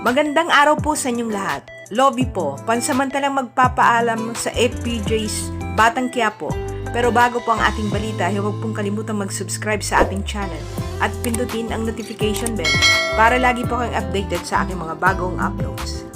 Magandang araw po sa inyong lahat. Lobby po, pansamantalang magpapaalam sa FPJ's Batang Quiapo. Pero bago po ang ating balita, huwag pong kalimutang mag-subscribe sa ating channel at pindutin ang notification bell para lagi po kayong updated sa aking mga bagong uploads.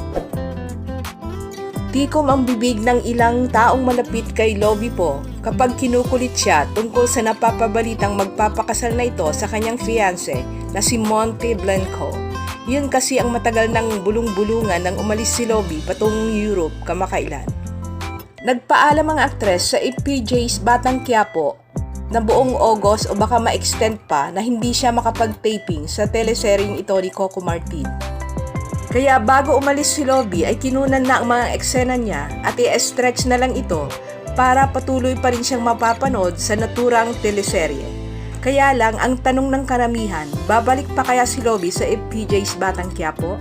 Tikom ang bibig ng ilang taong malapit kay Lobby po kapag kinukulit siya tungkol sa napapabalitang magpapakasal na ito sa kanyang fiance na si Monte Blanco. Yun kasi ang matagal ng bulong-bulungan nang umalis si Lobby patungong Europe kamakailan. Nagpaalam ang aktres sa IPJ's Batang Quiapo na buong August o baka ma-extend pa na hindi siya makapag-taping sa teleseryeng ito ni Coco Martin. Kaya bago umalis si Lobby ay kinunan na ang mga eksena niya at i-stretch na lang ito para patuloy pa rin siyang mapapanood sa naturang teleserye. Kaya lang ang tanong ng karamihan, babalik pa kaya si Lobby sa FPJ's Batang Quiapo?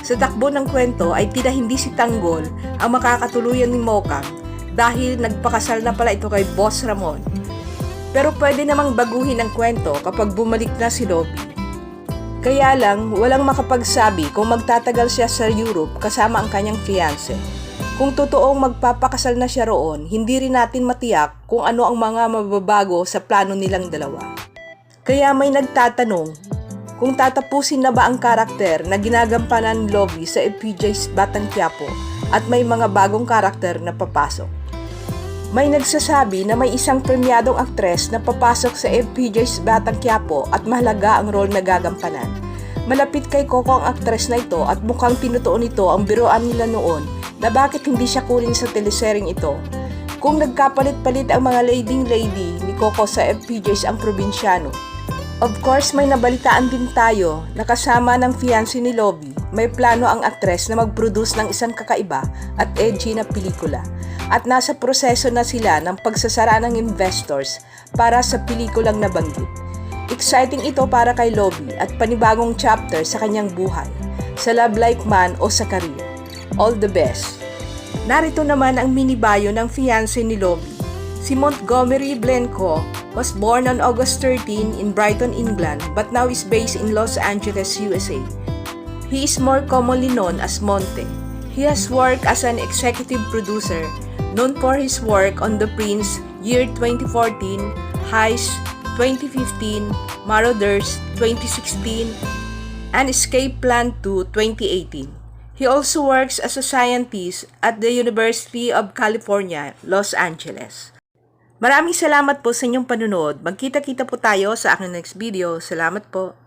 Sa takbo ng kwento ay tila hindi si Tanggol ang makakatuluyan ni Mokang dahil nagpakasal na pala ito kay Boss Ramon. Pero pwede namang baguhin ang kwento kapag bumalik na si Lobby. Kaya lang, walang makapagsabi kung magtatagal siya sa Europe kasama ang kanyang fiance. Kung totoong magpapakasal na siya roon, hindi rin natin matiyak kung ano ang mga mababago sa plano nilang dalawa. Kaya may nagtatanong, kung tatapusin na ba ang karakter na ginagampanan Lovey sa FPJ's Batang Quiapo at may mga bagong karakter na papasok. May nagsasabi na may isang premyadong aktres na papasok sa FPJ's Batang Quiapo at mahalaga ang role na gagampanan. Malapit kay Coco ang aktres na ito at mukhang tinutuon nito ang biroan nila noon na bakit hindi siya kunin sa teleseryeng ito. Kung nagkapalit-palit ang mga leading-lady ni Coco sa FPJ's ang probinsyano. Of course, may nabalitaan din tayo na kasama ng fiancé ni Lobby, may plano ang aktres na mag-produce ng isang kakaiba at edgy na pelikula at nasa proseso na sila ng pagsasara ng investors para sa pelikulang nabanggit. Exciting ito para kay Lobby at panibagong chapter sa kanyang buhay, sa love life man o sa career. All the best! Narito naman ang mini bio ng fiancé ni Lobby. Si Montgomery Blenco was born on August 13 in Brighton, England but now is based in Los Angeles, USA. He is more commonly known as Monte. He has worked as an executive producer known for his work on The Prince year 2014, Heist 2015, Marauders 2016, and Escape Plan 2 2018. He also works as a scientist at the University of California, Los Angeles. Maraming salamat po sa inyong panunod. Magkita-kita po tayo sa aking next video. Salamat po.